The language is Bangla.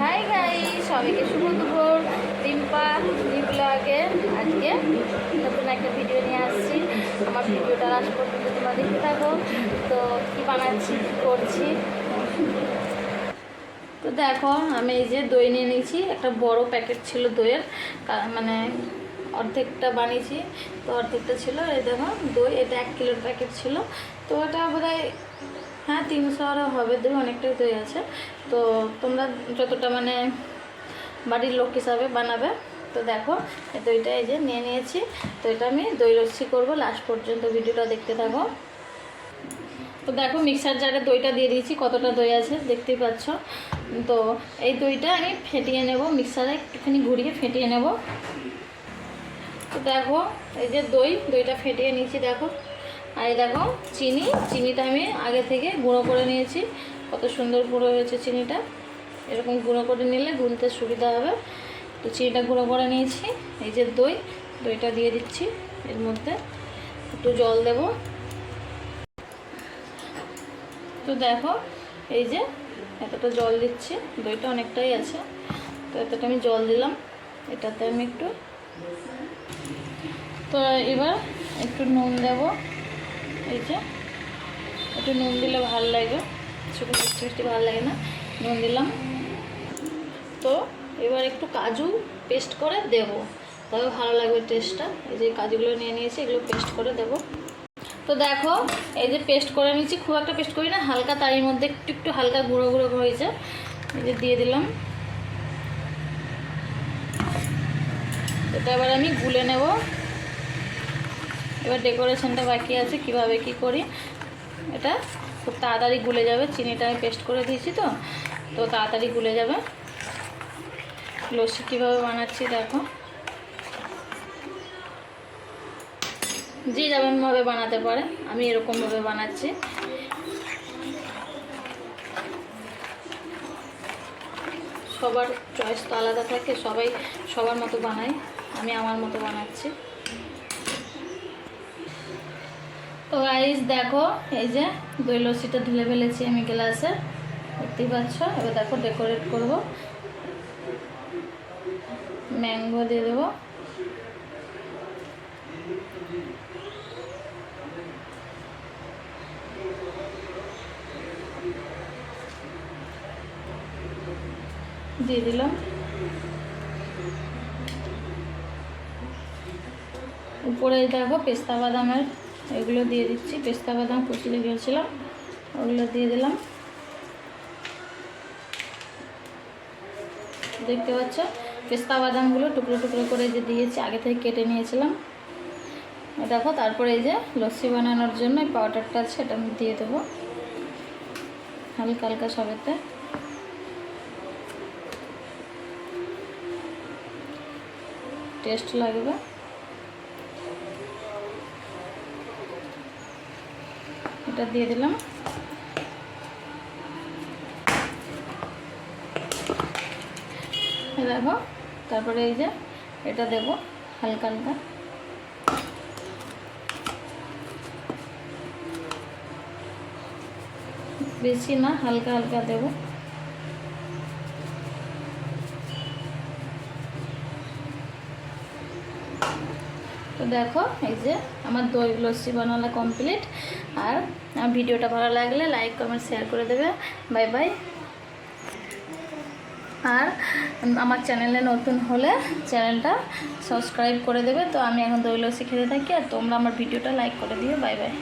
হাই গাই সবাইকে শুভ দুপুর রিম্পা, রিপ্লাগে আজকে নতুন একটা ভিডিও নিয়ে আসছি। আমার ভিডিওটা লাস্ট পর্যন্ত তোমরা দেখতে থাকো। তো কী বানাচ্ছি, কী করছি? তো দেখো, আমি এই যে দই নিয়ে নিয়েছি। একটা বড় প্যাকেট ছিল দইয়ের। মানে অর্ধেকটা বানিয়েছি। তো অর্ধেকটা ছিল, এই দেখো দই, এটা এক কিলোর প্যাকেট ছিল। তো এটা বোধহয় হ্যাঁ তিনশো আরও হবে দই, অনেকটাই দই আছে তো তোমরা যতটা মানে বাড়ির লোক হিসাবে বানাবে, তো দেখো এই দইটা এই যে নিয়ে নিয়েছি। তো এটা আমি দই লস্যি করব লাস্ট পর্যন্ত ভিডিওটা দেখতে থাকো। তো দেখো মিক্সার জারে দইটা দিয়ে দিয়েছি, কতটা দই আছে দেখতেই পাচ্ছ। তো এই দইটা আমি ফেটিয়ে নেব মিক্সারে একটুখানি ঘুরিয়ে ফেটিয়ে নেব। তো দেখো, এই যে দই, দইটা ফেটিয়ে নিয়েছি, দেখো। আর এই দেখো, চিনি। চিনিটা আমি আগে থেকে গুঁড়ো করে নিয়েছি। কত সুন্দর গুঁড়ো হয়েছে চিনিটা। এরকম গুঁড়ো করে নিলে গুনতে সুবিধা হবে। তো চিনিটা গুঁড়ো করে নিয়েছি। এই যে দই, দইটা দিয়ে দিচ্ছি এর মধ্যে। একটু জল দেবো। তো দেখো, এই যে এতটা জল দিচ্ছি। দইটা অনেকটাই আছে। তো এতটা আমি জল দিলাম। এটাতে আমি একটু তো এবার একটু নুন দেব। এই যে একটু নুন দিলে ভালো লাগে। শুধু মিষ্টি মিষ্টি ভালো লাগে না। নুন দিলাম। তো এবার একটু কাজু পেস্ট করে দেব। তবে ভালো লাগবে টেস্টটা এই যে কাজুগুলো নিয়ে নিয়েছি, এগুলো পেস্ট করে দেবো। তো দেখো, এই যে পেস্ট করে নিয়েছি, খুব একটা পেস্ট করি না, হালকা তারই মধ্যে একটু একটু হালকা গুঁড়ো গুঁড়ো হয়েছে। এই যে দিয়ে দিলাম। এটা এবার আমি গুলে নেব। এবার ডেকোরেশনটা বাকি আছে, কীভাবে কি করি? এটা খুব তাড়াতাড়ি গুলে যাবে, চিনিটা আমি পেস্ট করে দিয়েছি তো তো তাড়াতাড়ি গুলে যাবে। লস্যি কীভাবে বানাচ্ছি দেখো। যে যেমনভাবে বানাতে পারে, আমি এরকমভাবে বানাচ্ছি। সবার চয়েস তো আলাদা থাকে, সবাই সবার মতো বানায়, আমি আমার মতো বানাচ্ছি। তো গাইস দেখো, এই যে দই লস্যিটা ঢেলে ফেলেছি আমি গ্লাসে। দেখতেই পাচ্ছ? এবার দেখো ডেকোরেট করব। ম্যাঙ্গো দিয়ে দেবো। দিয়ে দিলাম। উপরে দেখো পেস্তা বাদামের এগুলো দিয়ে দিচ্ছি। পেস্তা বাদাম কুচি গিয়েছিলাম ওগুলো দিয়ে দিলাম। দেখতে পাচ্ছ? পেস্তা বাদামগুলো টুকরো টুকরো করে যে দিয়েছি, আগে থেকে কেটে নিয়েছিলাম। দেখো, তারপরে এই যে লস্যি বানানোর জন্য এই পাউডারটা আছে, এটা আমি দিয়ে দেবো। হালকা হালকা সবেতে। টেস্ট লাগবে। এটা দিয়ে দিলাম। দেখো, তারপরে এই যে এটা দেব হালকা হালকা বেশি না, হালকা হালকা দেবো। তো দেখো, এই যে আমার দই লস্যি বানানো কমপ্লিট আর ভিডিওটা ভালো লাগলে লাইক কমেন্ট শেয়ার করে দেবে। বাই বাই আর আমার চ্যানেলে নতুন হলে চ্যানেলটা সাবস্ক্রাইব করে দেবে। তো আমি এখন দই লস্যি খেতে থাকি, আর তোমরা আমার ভিডিওটা লাইক করে দিও। Bye bye